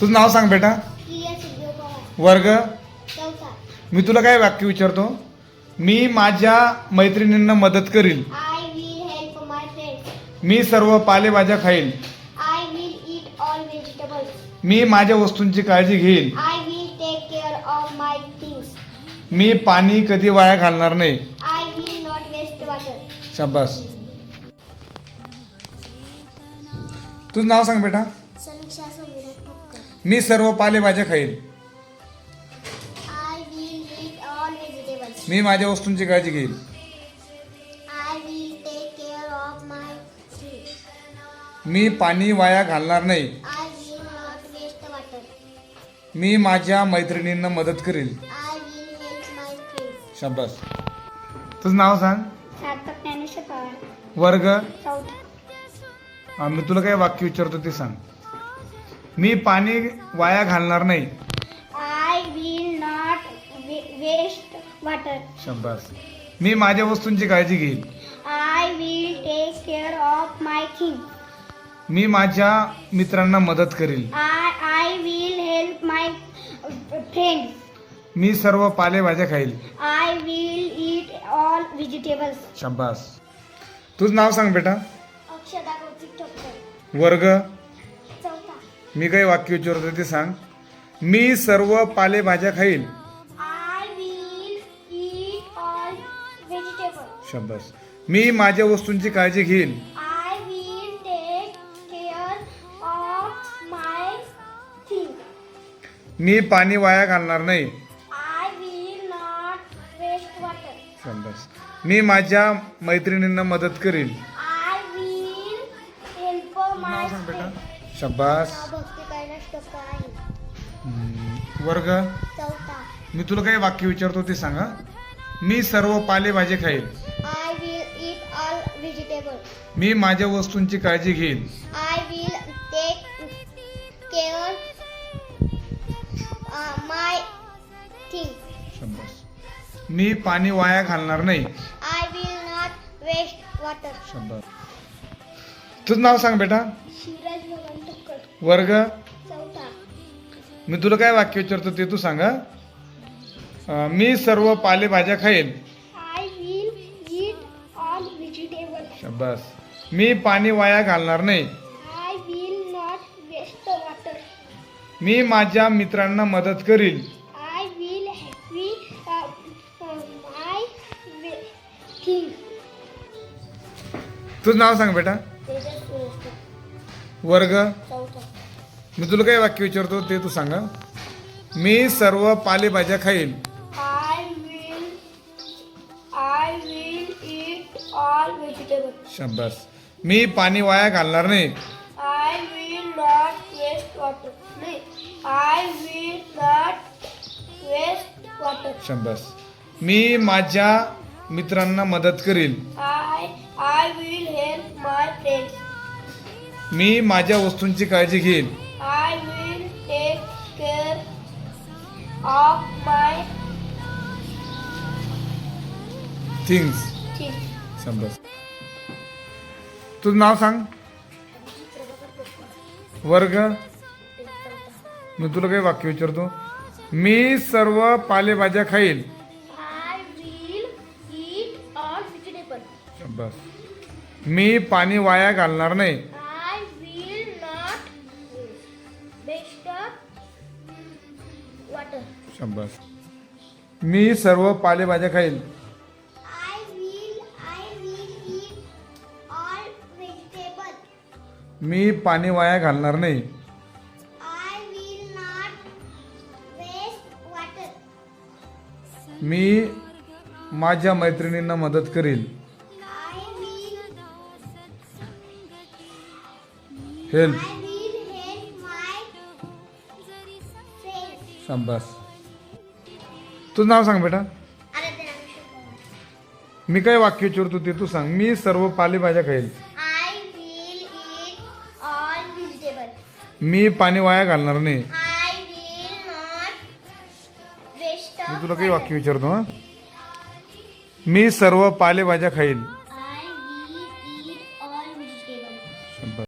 तुझं नाव सांग बेटा. वर्ग. मी तुला काय वाक्य विचारतो? मी माझ्या मैत्रिणींना मदत करील. मी सर्व पालेभाज्या खाईल मी माझ्या वस्तूंची काळजी घेईल मी पाणी कधी वाया घालणार नाही. शाबास. तुझं नाव सांग बेटा. मी सर्व पालेभाज्या खाईल I will eat all vegetables मी माझ्या वस्तूंची काळजी घेईल I will take care of my things मी पाणी वाया घालणार नाही. I will not waste water मी माझ्या मैत्रिणींना मदत करील I will help my friends शाबास. तुझं नाव सांग? वर्ग? मी तुला काय वाक्य विचारतो ते सांग. मी पाणी वाया घालणार नाही. I will not waste water शाबास मी माझ्या वस्तूंची काळजी घेईल I will take care of my thing मी माझ्या मित्रांना मदत करील I I will help my friend मी सर्व पालेभाज्या खाईल I will eat all vegetables शाबास तुझं नाव सांग बेटा. अक्षदा कौतिक ठोकर वर्ग. मी काही वाक्य विचारतो ते सांग. मी सर्व पालेभाज्या खाईल. शाबास मी माझ्या वस्तूंची काळजी घेईल मी पाणी वाया घालणार नाही. मी माझ्या मैत्रिणींना मदत करील आय विल हेल्प माय नाव सांग हम्म, वर्ग. मी तुला काही वाक्य विचारतो ते सांगा मी सर्व पालेभाज्या खाईल. I will eat all vegetable मी माझ्या वस्तूंची काळजी घेईल. I will take care my thing शाबास. मी पाणी वाया घालणार नाही. I will not waste water शाबास. तुझं नाव सांग बेटा. शिवराज भगवान वर्ग? मी तुला काय वाक्य विचारतो ते तू सांगा. अं, मी सर्व पालेभाज्या व्हेजिटेबल शाबास. मी पाणी वाया घालणार नाही. मी माझ्या मित्रांना मदत करील हॅपी माय थिंग तुझं नाव सांग बेटा. वर्ग? मी तुला काय वाक्य विचारतो ते तू सांगा. मी सर्व पालेभाज्या खाईल शब्दास मी पाणी वाया घालणार नाही. शब्दास मी माझ्या मित्रांना मदत करील मी माझ्या वस्तूंची काळजी घेईल of my थिंग्स things. शाबास तुझं नाव सांग. वर्ग. मी तुला काही वाक्य विचारतो. मी सर्व पालेभाज्या खाईल. I will eat all vegetables. शाबास मी पाणी वाया घालणार नाही. शंभर. मी सर्व पालेभाज्या खाईल मी पाणी वाया घालणार नाही. मी माझ्या मैत्रिणींना मदत करील. हेल्प शाबास तुझं नाव सांग बेटा. मी काय वाक्य विचारतो ते तू सांग. मी सर्व पालेभाज्या खाईल. I will eat all vegetables. मी पाणी वाया घालणार नाही. I will not waste मी तुला काही वाक्य विचारतो हा. मी सर्व पालेभाज्या खाईल.